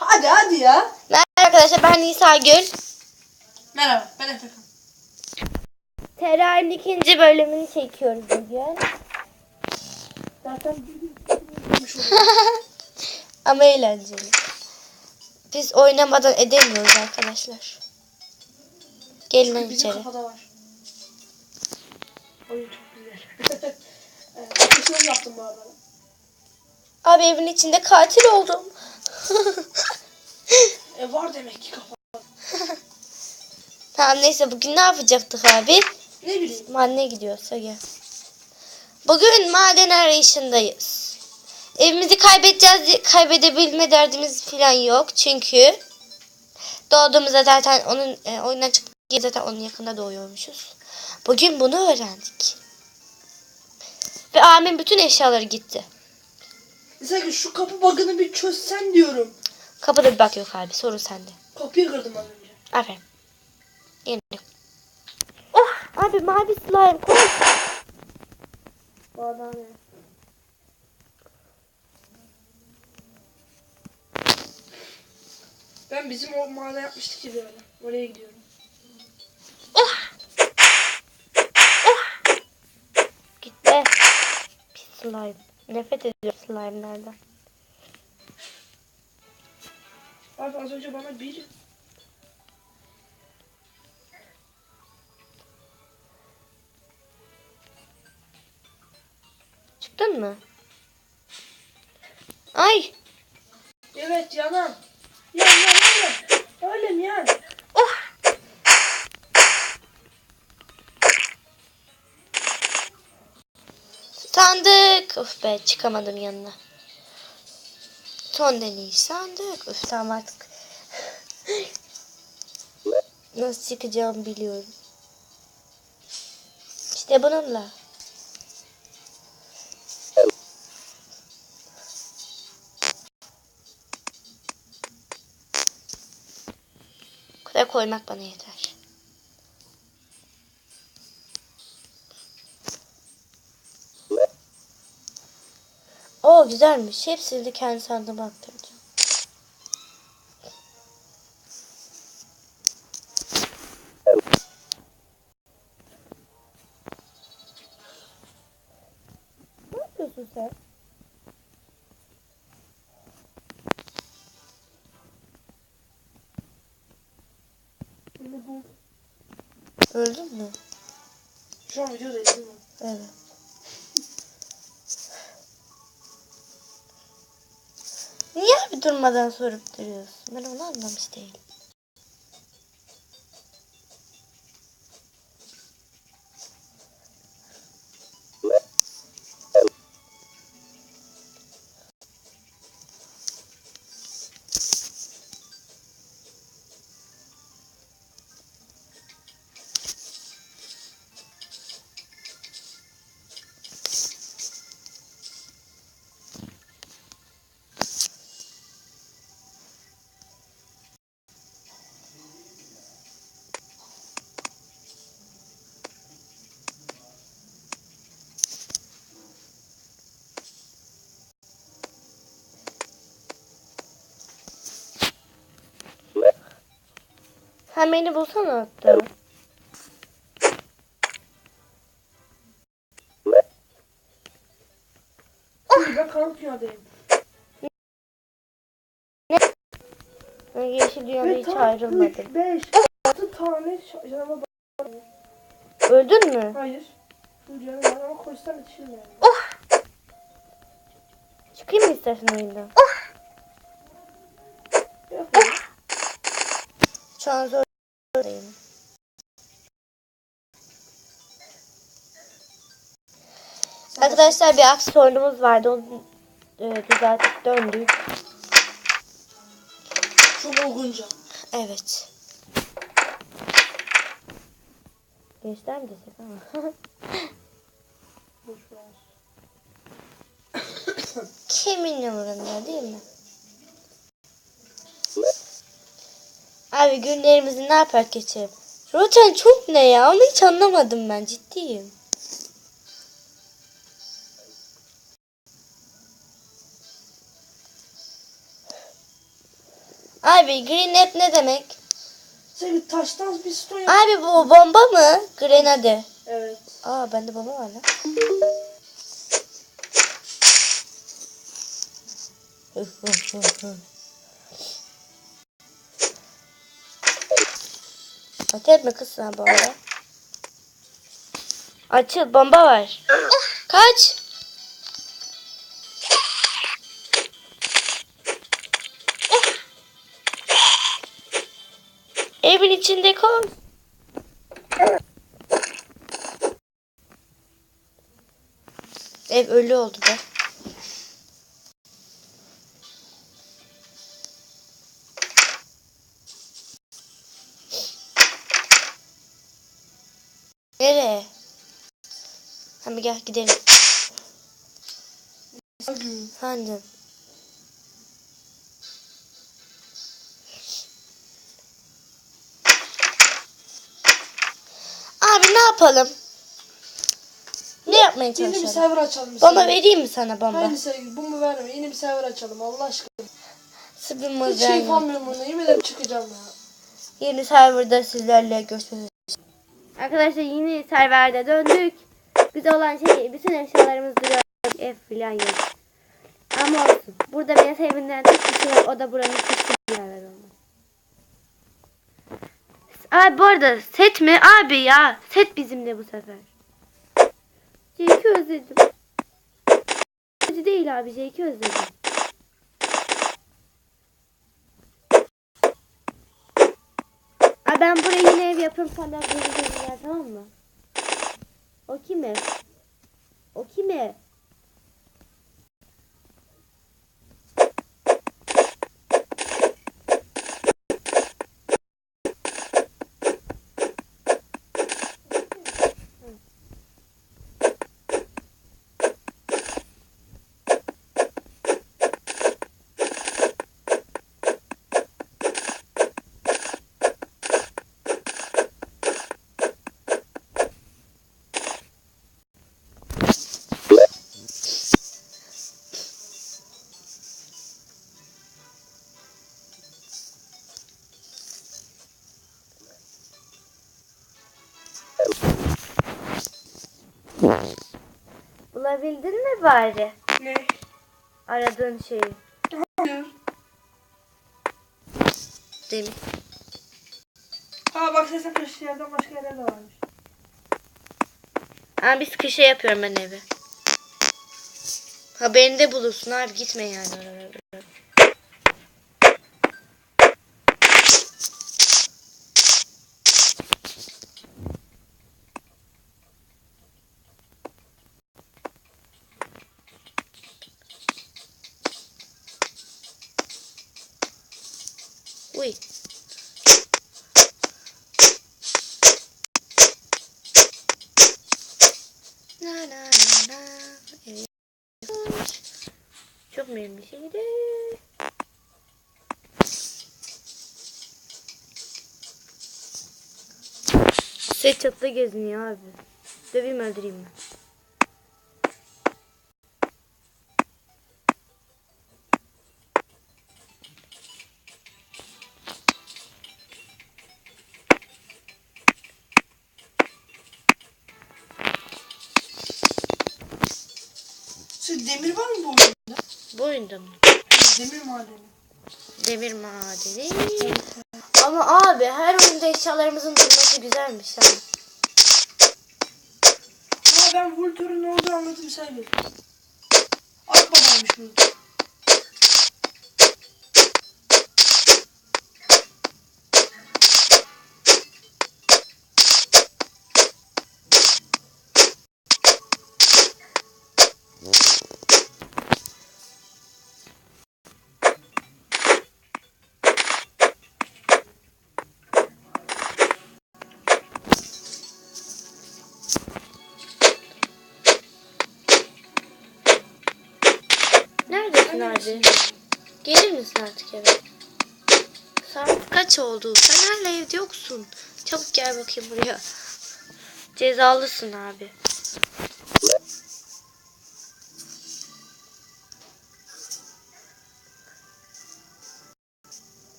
Hadi hadi ya. Merhaba arkadaşlar ben Nisa Gül. Merhaba ben Efekan. Terrar'ın ikinci bölümünü çekiyoruz bugün. Zaten. Ama eğlenceli. Biz oynamadan edemiyoruz arkadaşlar. Gelin lan Bizim içeri. kafada var. Oyun çok güzel. evet, ateşini yaptım bu arada. Abi evin içinde katil oldum. E var demek ki kafa. tamam neyse bugün ne yapacaktık abi? Ne bileyim. Madene gidiyorsa gel. Bugün maden arayışındayız. Evimizi kaybedeceğiz, kaybedebilme derdimiz falan yok. Çünkü doğduğumuzda zaten onun e, oyundan çıktık zaten onun yakında doğuyormuşuz. Bugün bunu öğrendik. Ve abimin bütün eşyaları gitti. Mesela şu kapı bug'ını bir çözsen diyorum. Kapıda bir bak yok abi sorun sende. Kapıyı kırdım az önce. Aferin. Yeni. Oh abi mavi slime koş. Bu adam ya. Ben bizim o mahalle yapmıştık ya bir ara. Oraya gidiyorum. Gitti. Pis slime. Nefret ediyorum slime'lerden. Abi az önce bana bir Çıktın mı? Ay. Evet yanam. Yan yan yan. Öyle yan. Sandık. Of be çıkamadım yanına. Son deneyiş sandık. Of tamam artık. Nasıl çıkacağımı biliyorum. İşte bununla. Bu kadar koymak bana yeter. Güzelmiş. Hepsini kendi sandığıma aktaracağım. Niye abi durmadan sorup duruyorsun? Ben onu anlamış değilim. Sen beni bulsana hatta. Ben karanlık dünyadayım. Ben yeşil dünyada hiç ayrılmadım. 3, 5, 6 tane canavar var. Öldün mü? Hayır. Bu canım var ama koşsam yetişirim yani. Çıkayım mı istersen oyundan? Yok. Şu an zordayım. Arkadaşlar bir aksi sorunumuz vardı. Onu e, düzeltip döndük. Çok olgunca. Evet. Gençler mi desek ama. Kimin umurunda değil mi? Abi günlerimizi ne yapar geçelim? Roten çok ne ya? Onu hiç anlamadım ben ciddiyim. Abi grenade ne demek? Sen taştan bir stone yap. Abi bu bomba mı? Grenade. Evet. Aa bende bomba var lan. Ateş etme kız sen bomba. Açıl bomba var. Kaç. Evin içinde kal. Ev ölü oldu be. Hadi gel gidelim. Hadi. Abi ne yapalım? Ne yapmaya Yeni bir çalışalım? server açalım. Bomba sana. vereyim mi sana bomba? Aynı sevgili bomba verme. Yeni bir server açalım Allah aşkına. Sıfır Hiç keyif almıyorum bundan. Yemin ederim çıkacağım ya. Yeni serverda sizlerle görüşürüz. Arkadaşlar yeni serverde döndük. Güzel olan şey bütün eşyalarımız duruyor. Ev falan yok. Ama olsun. Burada beni sevinden tek kişi var. O da buranın kişi bir yer olmaz. Abi bu arada set mi? Abi ya. Set bizimle bu sefer. Jake'i özledim. Hadi değil abi Jake'i özledim. Aa, ben buraya yine ev yapıyorum sen biraz geri geri gel tamam mı? O kim ev? O kim Bulabildin mi bari Ne? aradığın şeyi? Hayır. Demin. Ha bak sesle karıştı yerden başka yerler de varmış. Ha biz kışa yapıyorum ben evi. Haberinde bulursun abi gitme yani oralara. Uy. Na na na na. Evet. Çok mühim bir şeydi. Set çatıda geziniyor abi. Döveyim öldüreyim mi? Bu oyunda mı? Demir madeni. Demir madeni. Ama abi her oyunda eşyalarımızın durması güzelmiş ha. Ha ben Vulture'un ne olduğunu anladım sevgili. Akbabaymış bu. Neredesin hadi. Gelir misin artık eve? Saat kaç oldu? Sen hala evde yoksun. Çabuk gel bakayım buraya. Cezalısın abi.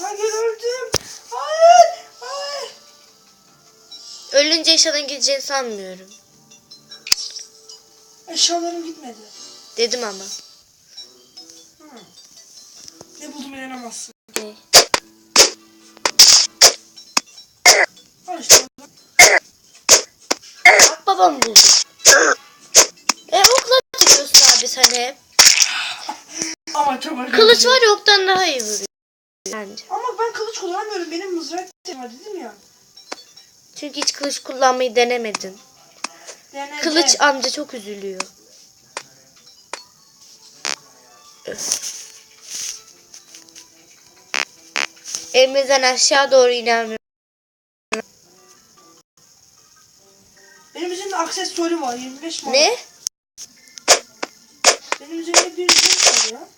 Hayır öldüm. Hayır. Hayır. Ölünce eşyadan gideceğini sanmıyorum. Eşyalarım gitmedi. Dedim ama. Hı. Ne buldum inanamazsın. Ne? Al işte. Bak babam buldu. E okla atıyorsun abi sen hep. Ama çok acayip. Kılıç var ya oktan daha iyi vuruyor. Bence. Ama ben kılıç kullanmıyorum. Benim mızrak var dedim ya. Çünkü hiç kılıç kullanmayı denemedin. Denedim. Kılıç amca çok üzülüyor. Öf. Evimizden aşağı doğru inen Benim üzerimde aksesuarı var. 25 mara. Ne? Benim üzerimde bir şey var ya.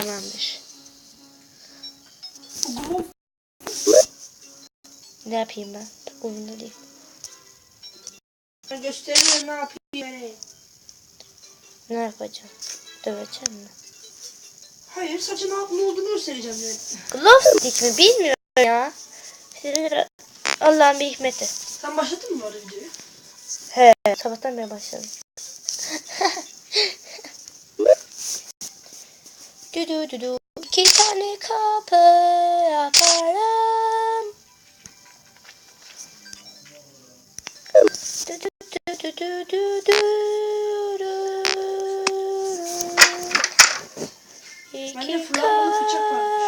Tamamdır. Ne yapayım ben? Umurumda değil. Ben gösteriyorum ne yapayım. Ne yapacağım? Döveceğim mi? Hayır saçın ne olduğunu göstereceğim yani. Glove stick mi? Bilmiyorum ya. Allah'ın bir hikmeti. Sen başladın mı orada videoyu? He. Sabahtan beri başladım. Du du. İki tane kapı yaparım. Du du du. Bende İki kapı.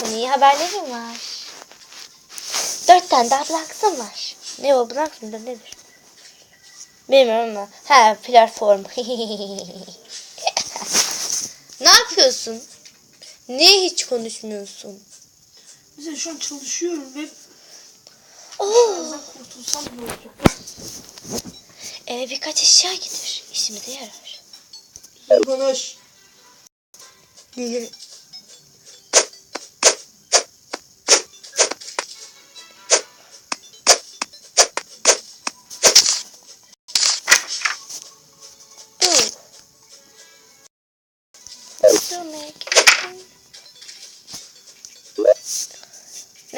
Senin iyi haberlerim var. Dört tane daha bıraksın var. Ne o bıraksın da nedir? Bilmiyorum ama. Ha platform. ne yapıyorsun? Niye hiç konuşmuyorsun? Mesela şu an çalışıyorum ve Oo, birazdan kurtulsam ne olacak? eve birkaç eşya getir. İşimize yarar. Konuş. Ooh.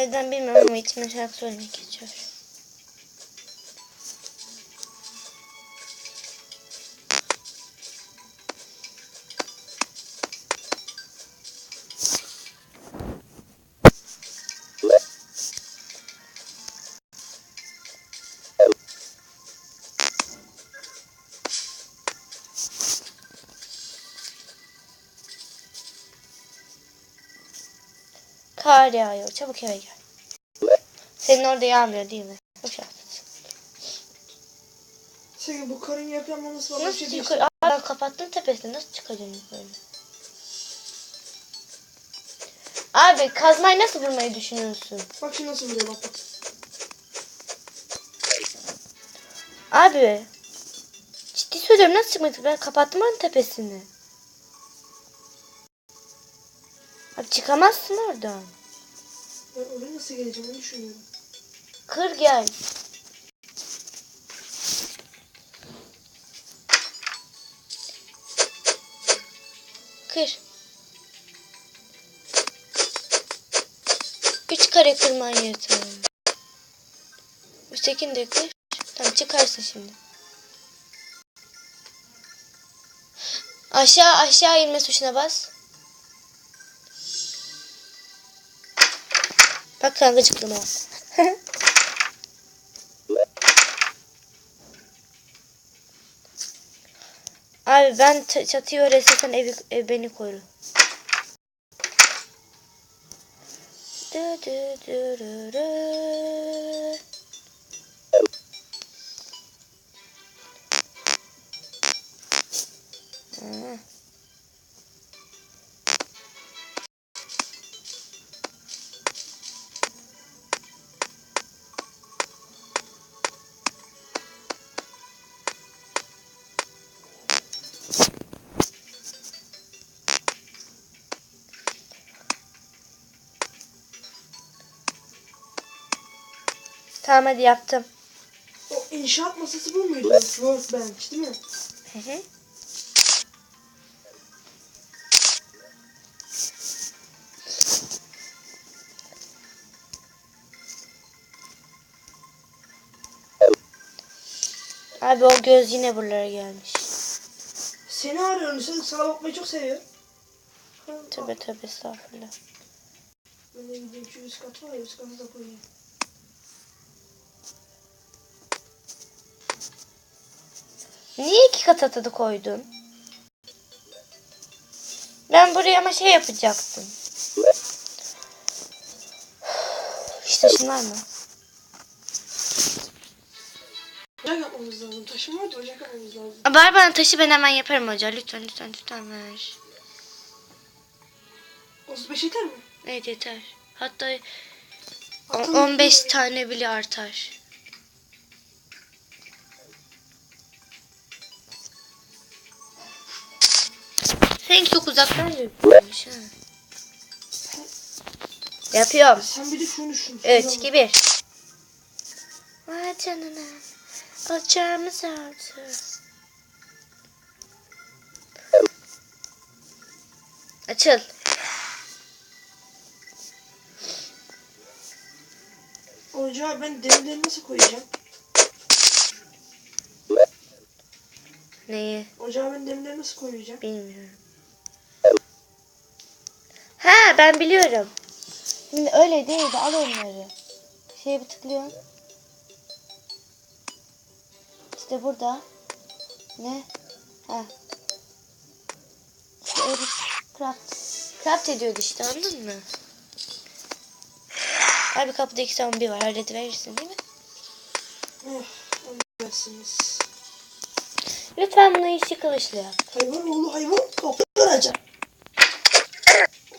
Neden bilmiyorum ama içime şarkı söylemek geçiyor. Kar yağıyor. Çabuk eve gel. Senin orada yağmıyor değil mi? Çok şanslısın. Sen bu karın yapamaması bana bir Nasıl şey değil. yukarı? Aa, ben kapattım tepesini. Nasıl çıkacağım yukarı? Abi kazmayı nasıl vurmayı düşünüyorsun? Bak şimdi nasıl vuruyor bak bak. Abi. Ciddi söylüyorum nasıl çıkmadı? Ben kapattım onun tepesini. Abi çıkamazsın oradan. Ben oraya nasıl geleceğim düşünüyorum. Kır gel. Kır. Üç kare kırman yeter. Üsttekini de kır. Tamam çıkarsın şimdi. Aşağı aşağı inme tuşuna bas. Bak kanka gıcıklama. Abi ben çatıyı öğretse sen evi, ev beni koru. Dü Tamam hadi yaptım. O inşaat masası bu muydu? Workbench değil mi? Hı hı. Abi o göz yine buralara gelmiş. Seni arıyorum. Sen sana bakmayı çok seviyor. Tövbe tövbe estağfurullah. Ben de gideyim şu üst kat var ya üst katı da koyayım. Niye iki kat atadı koydun? Ben buraya ama şey yapacaktım. İşte şunlar mı? Ocak yapmamız lazım. Taşım var da ocak yapmamız lazım. Ver bana taşı ben hemen yaparım hoca. Lütfen lütfen lütfen ver. 35 yeter mi? Evet yeter. Hatta o- Atalım 15 şunları. tane bile artar. Seninki çok uzaktan gözüküyormuş ha. Yapıyorum. Sen bir de şunu düşün. 3, 2, 1. Vay canına. Ocağımız oldu. Açıl. Ocağa ben demirleri nasıl koyacağım? Neyi? Ocağa ben demirleri nasıl koyacağım? Bilmiyorum. Ha ben biliyorum. Şimdi öyle değil de al onları. Şeye bir tıklıyorsun. İşte burada. Ne? Ha. İşte öyle craft. Craft ediyordu işte anladın mı? Abi kapıda iki zombi var. Hallediverirsin değil mi? Anlarsınız. Lütfen bunu işi kılıçlı yap. Hayvan oğlu hayvan kapı kıracak.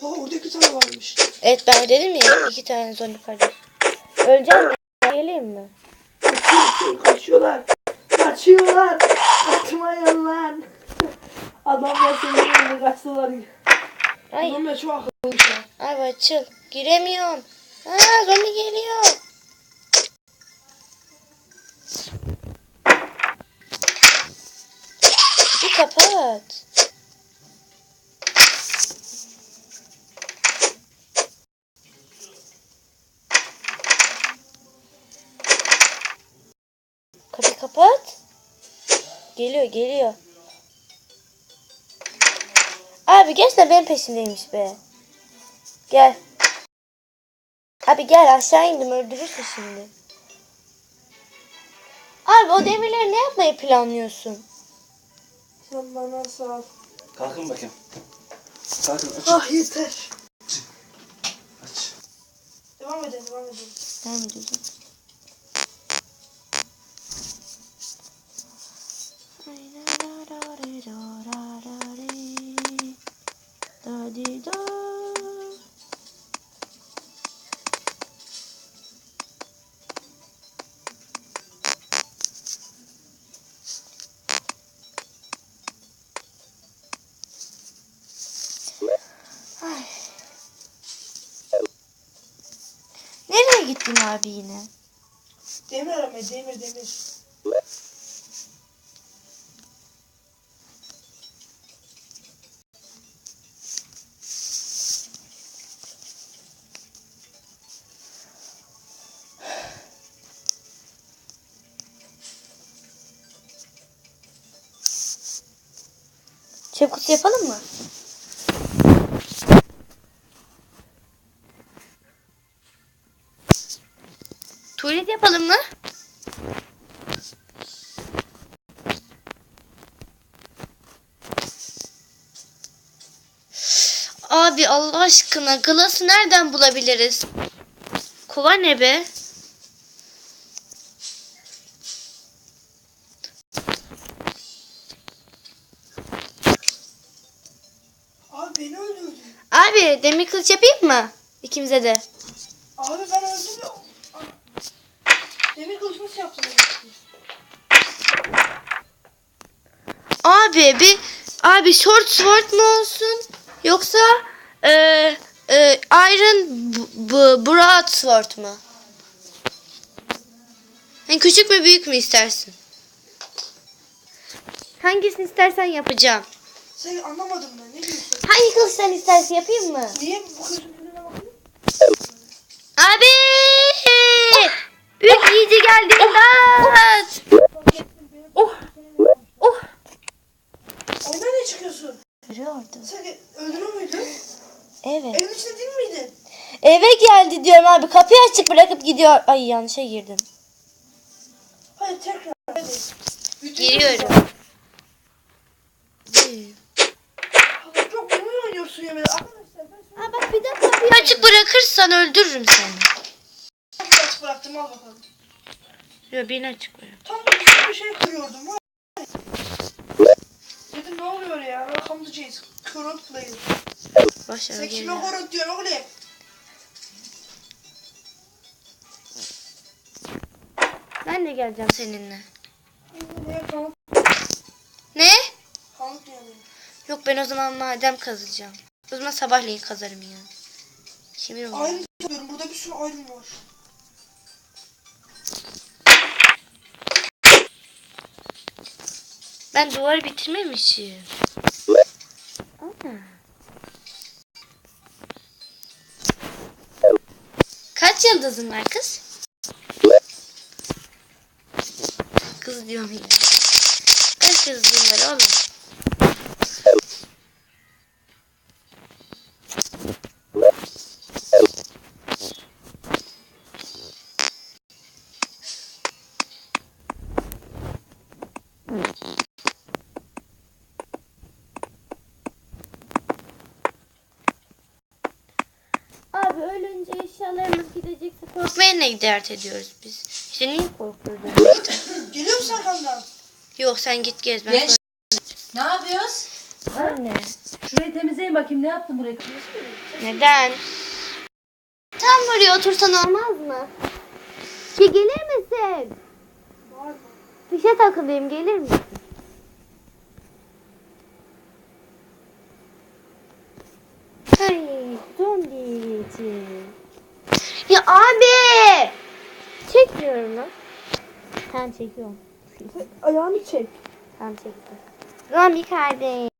Aa orada iki tane varmış. Evet ben dedim ya iki tane zombi kardeş. Öleceğim mi? Geleyim mi? Kaçıyor, kaçıyorlar. Kaçıyorlar. Kaçmayın lan. Adamlar senin önüne kaçtılar. Ay. Adamlar çok akıllıymışlar. Abi açıl. Giremiyorum. Aa zombi geliyor. Bir kapat. Kapıyı kapat. Geliyor geliyor. Abi gerçekten benim peşindeymiş be. Gel. Abi gel aşağı indim öldürürsün şimdi. Abi o demirleri ne yapmayı planlıyorsun? Sen bana sağ ol. Kalkın bakayım. Kalkın aç. Ah yeter. Aç. Devam edelim devam edelim. Devam ediyorsun. Nereye gittin abi yine? Demir aramaya demir demir. Çöp kutusu yapalım mı? Tuvalet yapalım mı? Abi Allah aşkına glası nereden bulabiliriz? Kova ne be? Abi beni öldürdü. Abi demir kılıç yapayım mı? İkimize de. Abi ben öldüm ya. Demir kılıç nasıl yaptın? Abi bir abi short sword mu olsun yoksa e, e, iron broad sword mu? Yani küçük mü büyük mü istersin? Hangisini istersen yapacağım. Sen anlamadım ben. Ne? Hangi kılıçtan istersin yapayım mı? Niye bu bakıyorsun? Abi! Büyük yiyici geldi imdat! Oh! Oh! Oyuna ne çıkıyorsun? Görüyordu. Sen öldürür müydün? Evet. Evin içinde değil miydin? Eve geldi diyorum abi. Kapıyı açık bırakıp gidiyor. Ay yanlışa girdim. Hayır tekrar. Hadi. Giriyorum. Oynuyorsun yemin Arkadaşlar ben Ha bak bir de kapıyı açık bırakırsan öldürürüm seni. sana bir açık bıraktım al bakalım. Yok beni açık bırak. Tam bir şey kırıyordum. var ya. Dedim ne oluyor ya? Welcome to Jace. Current player. Başarı Sen kime geliyor. current diyorsun oğlum? Ben de geleceğim seninle. Ne? Ne? Yani. Yok ben o zaman madem kazacağım. O zaman sabahleyin kazarım ya. Şimdi mi? Ayrı diyorum. Burada bir sürü ayrım var. Ben duvarı bitirmemişim. Kaç yıldızın var kız? Kız diyorum yine. Kaç yıldızın var oğlum? Abi ölünce eşyalarımız gidecekse korkmaya ne dert ediyoruz biz? İşte niye korkuyoruz? Geliyor musun arkamdan? Yok sen git gez ben sonra- Ne yapıyoruz? Anne. Şurayı temizleyin bakayım ne yaptın buraya? Neden? Tam buraya otursan olmaz mı? Ki gelir misin? Var mı? Fişe takılayım gelir misin? Ay zombici. Ya abi! Çekmiyorum lan. Sen çekiyorum. Ayağını çek. Tamam çektim. Zombi kardeş.